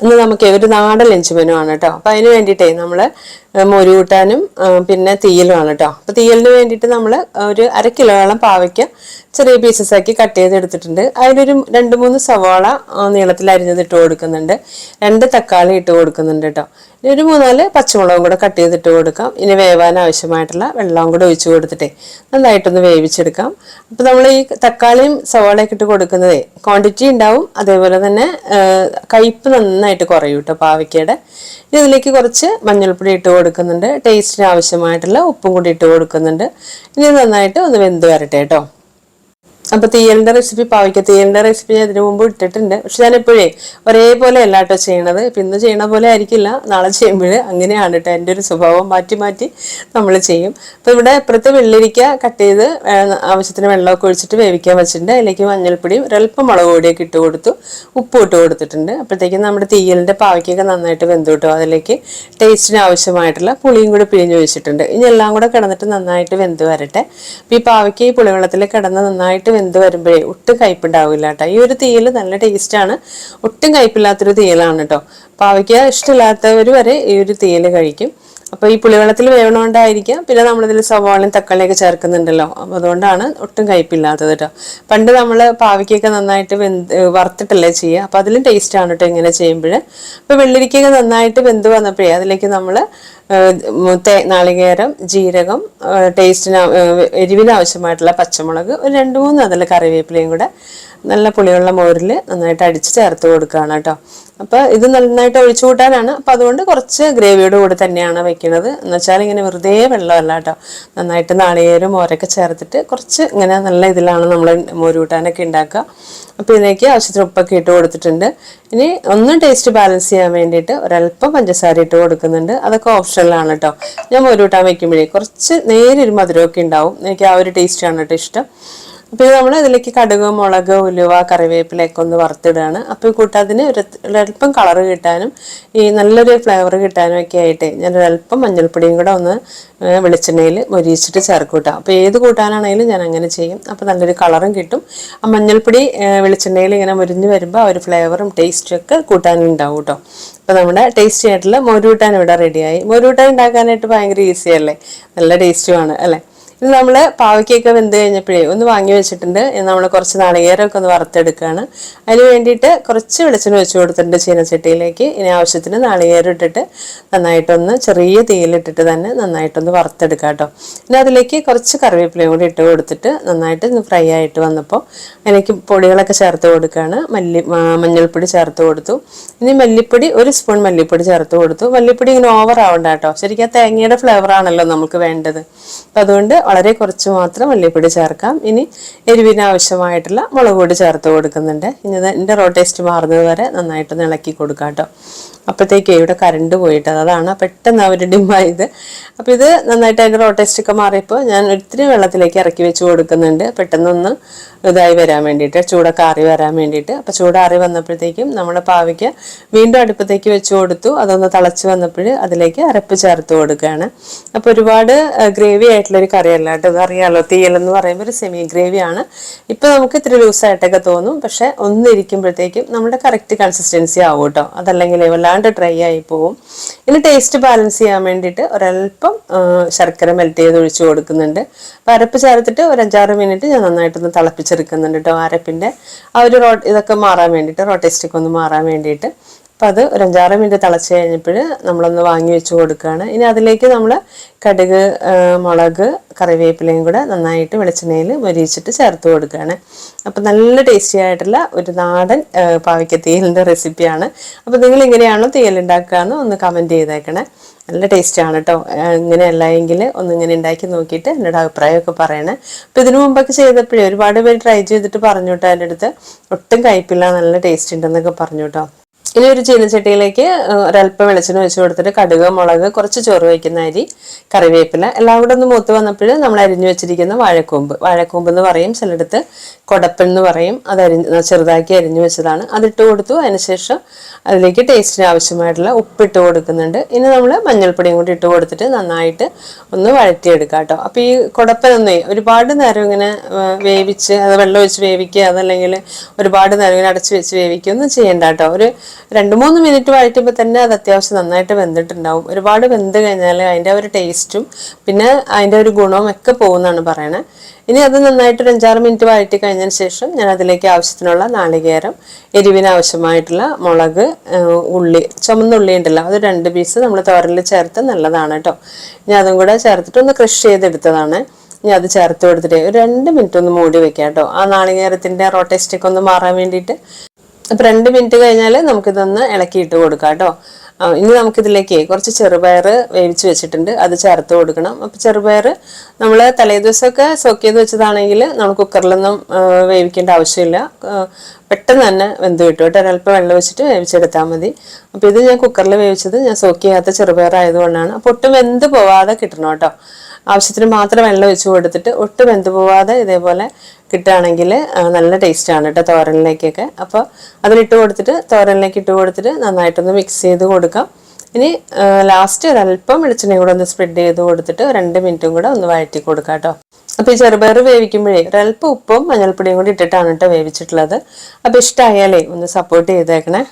ഇന്ന് നമുക്ക് ഒരു നാടൻ ലഞ്ച് മെനു ആണ് കേട്ടോ. അപ്പം അതിന് വേണ്ടിയിട്ടേ നമ്മൾ മോര് കൂട്ടാനും പിന്നെ തീയലുമാണ് കേട്ടോ അപ്പം തീയലിന് വേണ്ടിയിട്ട് നമ്മൾ ഒരു അര കിലോയോളം പാവയ്ക്ക ചെറിയ പീസസ് ആക്കി കട്ട് ചെയ്ത് എടുത്തിട്ടുണ്ട് അതിനൊരു രണ്ട് മൂന്ന് സവാള നീളത്തിൽ അരിഞ്ഞത് ഇട്ട് കൊടുക്കുന്നുണ്ട്. രണ്ട് തക്കാളി ഇട്ട് കൊടുക്കുന്നുണ്ട് കേട്ടോ ഇനി ഒരു മൂന്നാൽ പച്ചമുളകും കൂടെ കട്ട് ചെയ്തിട്ട് കൊടുക്കാം. ഇനി വേവാൻ ആവശ്യമായിട്ടുള്ള വെള്ളവും കൂടെ ഒഴിച്ച് കൊടുത്തിട്ടേ നന്നായിട്ടൊന്ന് വേവിച്ചെടുക്കാം. അപ്പോൾ നമ്മൾ ഈ തക്കാളിയും സവാളയൊക്കെ ഇട്ട് കൊടുക്കുന്നതേ ക്വാണ്ടിറ്റി ഉണ്ടാവും. അതേപോലെ തന്നെ കയ്പ് നന്നായിട്ട് കുറയും കേട്ടോ പാവയ്ക്കയുടെ. ഇതിലേക്ക് കുറച്ച് മഞ്ഞൾപ്പൊടി ഇട്ട് കൊടുക്കുന്നുണ്ട്. ടേസ്റ്റിന് ആവശ്യമായിട്ടുള്ള ഉപ്പും കൂടി ഇട്ട് കൊടുക്കുന്നുണ്ട്. ഇനി നന്നായിട്ട് ഒന്ന് വെന്ത് വരട്ടെ കേട്ടോ. അപ്പൊ തീയലിന്റെ റെസിപ്പി പാവയ്ക്ക. തീയലിന്റെ റെസിപ്പി ഞാൻ ഇതിനു മുമ്പ് ഇട്ടിട്ടുണ്ട്. പക്ഷെ ഞാൻ എപ്പോഴേ ഒരേപോലെ അല്ല കേട്ടോ ചെയ്യണത്. ഇപ്പൊ ഇന്ന് ചെയ്യണ പോലെ ആയിരിക്കില്ല. നാളെ ചെയ്യുമ്പോൾ അങ്ങനെയാണ് കേട്ടോ എന്റെ ഒരു സ്വഭാവം. മാറ്റി മാറ്റി നമ്മൾ ചെയ്യും. അപ്പൊ ഇവിടെ ഇപ്പുറത്തെ വെള്ളരിക്ക കട്ട് ചെയ്ത് ആവശ്യത്തിന് വെള്ളമൊക്കെ ഒഴിച്ചിട്ട് വേവിക്കാൻ വെച്ചിട്ടുണ്ട്. അതിലേക്ക് മഞ്ഞൾപ്പൊടിയും ഒരല്പം മുളക് പൊടിയൊക്കെ ഇട്ട് കൊടുത്തു. ഉപ്പ് ഇട്ട് കൊടുത്തിട്ടുണ്ട്. അപ്പോഴത്തേക്കും നമ്മുടെ തീയലിന്റെ പാവയ്ക്കൊക്കെ നന്നായിട്ട് വെന്തു കിട്ടും. അതിലേക്ക് ടേസ്റ്റിന് ആവശ്യമായിട്ടുള്ള പുളിയും കൂടി പിഴിഞ്ഞ് ഒഴിച്ചിട്ടുണ്ട്. ഇനി എല്ലാം കൂടെ കിടന്നിട്ട് നന്നായിട്ട് വെന്ത് വരട്ടെ. അപ്പൊ ഈ പാവയ്ക്ക് ഈ പുളിവെള്ളത്തിൽ കിടന്ന് നന്നായിട്ട് വെന്ത് വരുമ്പോഴേ ഒട്ടും കയ്പുണ്ടാവില്ല കേട്ടോ ഈ ഒരു തീയൽ നല്ല ടേസ്റ്റാണ് ഒട്ടും കയ്പില്ലാത്തൊരു തീയലാണ് കേട്ടോ പാവയ്ക്ക ഇഷ്ടമില്ലാത്തവർ വരെ ഈ ഒരു തീയൽ കഴിക്കും. അപ്പോൾ ഈ പുളിവെള്ളത്തിൽ വേവണോണ്ടായിരിക്കാം. പിന്നെ നമ്മളിതിൽ സവാളയും തക്കാളിയൊക്കെ ചേർക്കുന്നുണ്ടല്ലോ. അപ്പോൾ അതുകൊണ്ടാണ് ഒട്ടും കയ്പില്ലാത്തത് കേട്ടോ പണ്ട് നമ്മൾ പാവയ്ക്കൊക്കെ നന്നായിട്ട് വെന്ത് വറുത്തിട്ടല്ലേ ചെയ്യുക. അപ്പോൾ അതിലും ടേസ്റ്റാണ് കേട്ടോ ഇങ്ങനെ ചെയ്യുമ്പോൾ അപ്പോൾ വെള്ളരിക്കൊക്കെ നന്നായിട്ട് വെന്ത് വന്നപ്പോഴേ അതിലേക്ക് നമ്മൾ നാളികേരം ജീരകം ടേസ്റ്റിന് എരിവിന് ആവശ്യമായിട്ടുള്ള പച്ചമുളക് ഒരു രണ്ട് മൂന്ന് അതിൽ കറിവേപ്പിലയും കൂടെ നല്ല പുളിയുള്ള മോരിൽ നന്നായിട്ട് അടിച്ച് ചേർത്ത് കൊടുക്കുകയാണ് കേട്ടോ. അപ്പോൾ ഇത് നന്നായിട്ട് ഒഴിച്ചു കൂട്ടാനാണ്. അപ്പോൾ അതുകൊണ്ട് കുറച്ച് ഗ്രേവിയോട് കൂടി തന്നെയാണ് വെക്കുന്നത് എന്ന് വെച്ചാൽ ഇങ്ങനെ വെറുതെ വെള്ളമല്ല കേട്ടോ. നന്നായിട്ട് നാളികേരം മോരൊക്കെ ചേർത്തിട്ട് കുറച്ച് ഇങ്ങനെ നല്ല ഇതിലാണ് നമ്മൾ മോര് കൂട്ടാനൊക്കെ ഉണ്ടാക്കുക. അപ്പോൾ ഇതിലേക്ക് ആവശ്യത്തിന് ഉപ്പൊക്കെ ഇട്ട് കൊടുത്തിട്ടുണ്ട്. ഇനി ഒന്ന് ടേസ്റ്റ് ബാലൻസ് ചെയ്യാൻ വേണ്ടിയിട്ട് ഒരല്പം പഞ്ചസാര ഇട്ട് കൊടുക്കുന്നുണ്ട്. അതൊക്കെ ഓപ്ഷനിലാണ് കേട്ടോ ഞാൻ മോരൂട്ടാൻ വയ്ക്കുമ്പോഴേ കുറച്ച് നേരൊരു മധുരമൊക്കെ ഉണ്ടാവും. എനിക്ക് ആ ഒരു ടേസ്റ്റാണ് കേട്ടോ ഇഷ്ടം. അപ്പോൾ ഇത് നമ്മൾ ഇതിലേക്ക് കടുക് മുളക് ഉലുവ കറിവേപ്പിലയൊക്കെ ഒന്ന് വറുത്തിടുകയാണ് അപ്പോൾ ഈ കൂട്ടത്തിന് ഒരു ഒരല്പം കളർ കിട്ടാനും ഈ നല്ലൊരു ഫ്ലേവർ കിട്ടാനും ഒക്കെ ആയിട്ട് ഞാൻ ഒരല്പം മഞ്ഞൾപ്പൊടിയും കൂടെ ഒന്ന് വെളിച്ചെണ്ണയിൽ മൊരിയിച്ചിട്ട് ചേർക്കും കേട്ടോ അപ്പോൾ ഏത് കൂട്ടാനാണെങ്കിലും ഞാൻ അങ്ങനെ ചെയ്യും. അപ്പോൾ നല്ലൊരു കളറും കിട്ടും. ആ മഞ്ഞൾപ്പൊടി വെളിച്ചെണ്ണയിൽ ഇങ്ങനെ മുരിഞ്ഞ് വരുമ്പോൾ ആ ഒരു ഫ്ലേവറും ടേസ്റ്റും ഒക്കെ കൂട്ടാനുണ്ടാവും കേട്ടോ അപ്പോൾ നമ്മുടെ ടേസ്റ്റി ആയിട്ടുള്ള മോരൂട്ടാൻ ഇവിടെ റെഡിയായി മോരൂട്ടാൻ ഉണ്ടാക്കാനായിട്ട് ഭയങ്കര ഈസിയല്ലേ നല്ല ടേസ്റ്റുമാണ് അല്ലേ? ഇത് നമ്മൾ പാവയ്ക്കൊക്കെ വെന്ത് കഴിഞ്ഞപ്പോഴേ ഒന്ന് വാങ്ങി വെച്ചിട്ടുണ്ട്. നമ്മൾ കുറച്ച് നാളികേരമൊക്കെ ഒന്ന് വറുത്തെടുക്കുകയാണ് അതിന് വേണ്ടിയിട്ട് കുറച്ച് വെളിച്ചെണ്ണ വെച്ച് കൊടുത്തിട്ടുണ്ട് ചീനച്ചട്ടിയിലേക്ക്. ഇനി ആവശ്യത്തിന് നാളികേരം ഇട്ടിട്ട് നന്നായിട്ടൊന്ന് ചെറിയ തീയിലിട്ടിട്ട് തന്നെ നന്നായിട്ടൊന്ന് വറുത്തെടുക്കുക കേട്ടോ. ഇനി അതിലേക്ക് കുറച്ച് കറിവേപ്പിലയും കൂടി ഇട്ട് കൊടുത്തിട്ട് നന്നായിട്ട് ഒന്ന് ഫ്രൈ ആയിട്ട് വന്നപ്പോൾ അതിലേക്ക് പൊടികളൊക്കെ ചേർത്ത് കൊടുക്കുകയാണ്. മല്ലി മഞ്ഞൾപ്പൊടി ചേർത്ത് കൊടുത്തു. ഇനി മല്ലിപ്പൊടി ഒരു സ്പൂൺ മല്ലിപ്പൊടി ചേർത്ത് കൊടുത്തു. മല്ലിപ്പൊടി ഇങ്ങനെ ഓവർ ആവണ്ട കേട്ടോ. ശരിക്കും ആ തേങ്ങയുടെ ഫ്ലേവർ ആണല്ലോ നമുക്ക് വേണ്ടത്. അപ്പം അതുകൊണ്ട് വളരെ കുറച്ച് മാത്രം മല്ലിപ്പൊടി ചേർക്കാം. ഇനി എരിവിന് ആവശ്യമായിട്ടുള്ള മുളക് പൊടി ചേർത്ത് കൊടുക്കുന്നുണ്ട്. ഇനി എന്റെ റോ ടേസ്റ്റ് മാറുന്നത് വരെ നന്നായിട്ട് ഇളക്കി കൊടുക്കാം കേട്ടോ. അപ്പോഴത്തേക്ക് ഇവിടെ കറണ്ട് പോയിട്ട് അതാണ് പെട്ടെന്ന് അവർ ഡിമായത് അപ്പോൾ ഇത് നന്നായിട്ട് അതിന്റെ റോ ടേസ്റ്റ് ഒക്കെ മാറിയപ്പോൾ ഞാൻ ഒത്തിരി വെള്ളത്തിലേക്ക് ഇറക്കി വെച്ച് കൊടുക്കുന്നുണ്ട്. പെട്ടെന്നൊന്ന് ഇതായി വരാൻ വേണ്ടിയിട്ട് ചൂടൊക്കെ ആറി വരാൻ വേണ്ടിയിട്ട്. അപ്പോൾ ചൂടാറി വന്നപ്പോഴത്തേക്കും നമ്മുടെ പാവയ്ക്ക് വീണ്ടും അടുപ്പത്തേക്ക് വെച്ച് കൊടുത്തു. അതൊന്ന് തിളച്ച് വന്നപ്പോൾ അതിലേക്ക് അരപ്പ് ചേർത്ത് കൊടുക്കുകയാണ്. അപ്പോൾ ഒരുപാട് ഗ്രേവി ആയിട്ടുള്ളൊരു കറിയല്ല കേട്ടോ തീയൽ എന്ന് പറയുമ്പോൾ ഒരു സെമി ഗ്രേവിയാണ് ഇപ്പോൾ നമുക്ക് ഇത്തിരി ലൂസായിട്ടൊക്കെ തോന്നും. പക്ഷേ ഒന്നിരിക്കുമ്പോഴത്തേക്കും നമ്മുടെ കറക്റ്റ് കൺസിസ്റ്റൻസി ആവും കേട്ടോ. അതല്ലെങ്കിൽ വല്ലാണ്ട് ഡ്രൈ ആയി പോവും. ഇനി ടേസ്റ്റ് ബാലൻസ് ചെയ്യാൻ വേണ്ടിയിട്ട് ഒരല്പം ശർക്കര മെൽറ്റ് ചെയ്ത് ഒഴിച്ചു കൊടുക്കുന്നുണ്ട്. അപ്പോൾ അരപ്പ് ചേർത്തിട്ട് ഒരു അഞ്ചാറ് മിനിറ്റ് ഞാൻ നന്നായിട്ടൊന്ന് തിളപ്പിച്ചെടുക്കുന്നുണ്ട് കേട്ടോ അരപ്പിന്റെ ആ ഒരു റോ ഇതൊക്കെ മാറാൻ വേണ്ടിയിട്ട് റോ ടേസ്റ്റൊക്കെ ഒന്ന് മാറാൻ വേണ്ടിയിട്ട്. അപ്പം അത് ഒരു അഞ്ചാറ് മിനിറ്റ് തിളച്ച് കഴിഞ്ഞപ്പോൾ നമ്മളൊന്ന് വാങ്ങി വെച്ച് കൊടുക്കുകയാണ് ഇനി അതിലേക്ക് നമ്മൾ കടുക് മുളക് കറിവേപ്പിലയും കൂടെ നന്നായിട്ട് വെളിച്ചെണ്ണയിൽ മൊരിയിച്ചിട്ട് ചേർത്ത് കൊടുക്കുകയാണ് അപ്പോൾ നല്ല ടേസ്റ്റി ആയിട്ടുള്ള ഒരു നാടൻ പാവയ്ക്ക തീയലിന്റെ റെസിപ്പിയാണ്. അപ്പോൾ നിങ്ങൾ ഇങ്ങനെയാണോ തീയൽ ഉണ്ടാക്കുകയെന്ന് ഒന്ന് കമന്റ് ചെയ്തേക്കണേ. നല്ല ടേസ്റ്റാണ് കേട്ടോ ഇങ്ങനെയല്ല എങ്കിൽ ഒന്ന് ഇങ്ങനെ ഉണ്ടാക്കി നോക്കിയിട്ട് എന്നോട് അഭിപ്രായമൊക്കെ പറയണേ. അപ്പോൾ ഇതിനു മുമ്പൊക്കെ ചെയ്തപ്പോഴേ ഒരുപാട് പേര് ട്രൈ ചെയ്തിട്ട് പറഞ്ഞു കേട്ടോ എന്റെ അടുത്ത്. ഒട്ടും കയ്പില്ല നല്ല ടേസ്റ്റ് ഉണ്ടെന്നൊക്കെ പറഞ്ഞു കേട്ടോ ഇനി ഒരു ചീനച്ചട്ടിയിലേക്ക് ഒരല്പം വെളിച്ചെണ്ണ ഒഴിച്ച് കൊടുത്തിട്ട് കടുക് മുളക് കുറച്ച് ചോറ് വയ്ക്കുന്ന അരി കറിവേപ്പില എല്ലാം കൂടെ ഒന്ന് മൂത്ത് വന്നപ്പോൾ നമ്മൾ അരിഞ്ഞു വെച്ചിരിക്കുന്ന വാഴക്കൂമ്പ്. വാഴക്കൂമ്പ് എന്ന് പറയും ചിലടത്ത് കൊടപ്പൻ എന്ന് പറയും. അത് അരിഞ്ഞ് ചെറുതാക്കി അരിഞ്ഞു വെച്ചതാണ്. അതിട്ട് കൊടുത്തു. അതിനുശേഷം അതിലേക്ക് ടേസ്റ്റിന് ആവശ്യമായിട്ടുള്ള ഉപ്പിട്ട് കൊടുക്കുന്നുണ്ട്. ഇനി നമ്മൾ മഞ്ഞൾപ്പൊടിയും കൂടി ഇട്ട് കൊടുത്തിട്ട് നന്നായിട്ട് ഒന്ന് വഴറ്റിയെടുക്കുക കേട്ടോ. അപ്പോൾ ഈ കുടപ്പനൊന്നേ ഒരുപാട് നേരം ഇങ്ങനെ വേവിച്ച് അത് വെള്ളം ഒഴിച്ച് വേവിക്കുക അതല്ലെങ്കിൽ ഒരുപാട് നേരം ഇങ്ങനെ അടച്ച് വെച്ച് വേവിക്കുക ഒന്നും ചെയ്യണ്ട കേട്ടോ. ഒരു രണ്ട് മൂന്ന് മിനിറ്റ് വഴറ്റുമ്പോൾ തന്നെ അത് അത്യാവശ്യം നന്നായിട്ട് വെന്തിട്ടുണ്ടാവും. ഒരുപാട് വെന്ത് കഴിഞ്ഞാൽ അതിന്റെ ഒരു ടേസ്റ്റും പിന്നെ അതിന്റെ ഒരു ഗുണവും ഒക്കെ പോകുമെന്നാണ് പറയണത് ഇനി അത് നന്നായിട്ട് ഒരു അഞ്ചാറ് മിനിറ്റ് വഴറ്റി കഴിഞ്ഞതിന് ശേഷം ഞാൻ അതിലേക്ക് ആവശ്യത്തിനുള്ള നാളികേരം എരിവിന് ആവശ്യമായിട്ടുള്ള മുളക് ഉള്ളി ചുമന്ന ഉള്ളി ഉണ്ടല്ലോ അത് രണ്ട് പീസ് നമ്മൾ തോരനിൽ ചേർത്ത് നല്ലതാണ് കേട്ടോ ഇനി അതും കൂടെ ചേർത്തിട്ട് ഒന്ന് ക്രഷ് ചെയ്തെടുത്തതാണ്. ഇനി അത് ചേർത്ത് കൊടുത്തിട്ട് ഒരു രണ്ട് മിനിറ്റ് ഒന്ന് മൂടി വെക്കാം കേട്ടോ ആ നാളികേരത്തിന്റെ റോട്ടേസ്റ്റൊക്കെ ഒന്ന് മാറാൻ വേണ്ടിയിട്ട് അപ്പം രണ്ട് മിനിറ്റ് കഴിഞ്ഞാൽ നമുക്കിതൊന്ന് ഇളക്കിയിട്ട് കൊടുക്കാം കേട്ടോ. ഇനി നമുക്കിതിലേക്ക് കുറച്ച് ചെറുപയർ വേവിച്ച് വെച്ചിട്ടുണ്ട്. അത് ചേർത്ത് കൊടുക്കണം. അപ്പോൾ ചെറുപയർ നമ്മൾ തലേദിവസമൊക്കെ സോക്ക് ചെയ്ത് വെച്ചതാണെങ്കിൽ നമ്മൾ കുക്കറിലൊന്നും വേവിക്കേണ്ട ആവശ്യമില്ല. പെട്ടെന്ന് തന്നെ വെന്ത് കിട്ടും കേട്ടോ. ഒരൽപ്പം വെള്ളം വെച്ചിട്ട് വേവിച്ചെടുത്താൽ മതി. അപ്പോൾ ഇത് ഞാൻ കുക്കറിൽ വേവിച്ചത് ഞാൻ സോക്ക് ചെയ്യാത്ത ചെറുപയർ ആയതുകൊണ്ടാണ്. അപ്പോൾ ഒട്ടും വെന്ത് പോവാതെ കിട്ടണം കേട്ടോ. ആവശ്യത്തിന് മാത്രം വെള്ളം വെച്ച് കൊടുത്തിട്ട് ഒട്ടും വെന്ത് പോവാതെ ഇതേപോലെ കിട്ടുകയാണെങ്കിൽ നല്ല ടേസ്റ്റാണ് കേട്ടോ തോരനിലേക്കൊക്കെ. അപ്പോൾ അതിലിട്ട് കൊടുത്തിട്ട് തോരനിലേക്ക് ഇട്ട് കൊടുത്തിട്ട് നന്നായിട്ടൊന്ന് മിക്സ് ചെയ്ത് കൊടുക്കാം. ഇനി ലാസ്റ്റ് ഒരല്പം വെളിച്ചെണ്ണയും കൂടെ ഒന്ന് സ്പ്രെഡ് ചെയ്ത് കൊടുത്തിട്ട് രണ്ട് മിനിറ്റും കൂടെ ഒന്ന് വഴറ്റി കൊടുക്കാം കേട്ടോ അപ്പോൾ ഈ ചെറുപയർ വേവിക്കുമ്പോഴേ ഒരല്പം ഉപ്പും മഞ്ഞൾപ്പൊടിയും കൂടി ഇട്ടിട്ടാണ് കേട്ടോ വേവിച്ചിട്ടുള്ളത്. അപ്പോൾ ഇഷ്ടമായാലേ ഒന്ന് സപ്പോർട്ട് ചെയ്തേക്കണേ.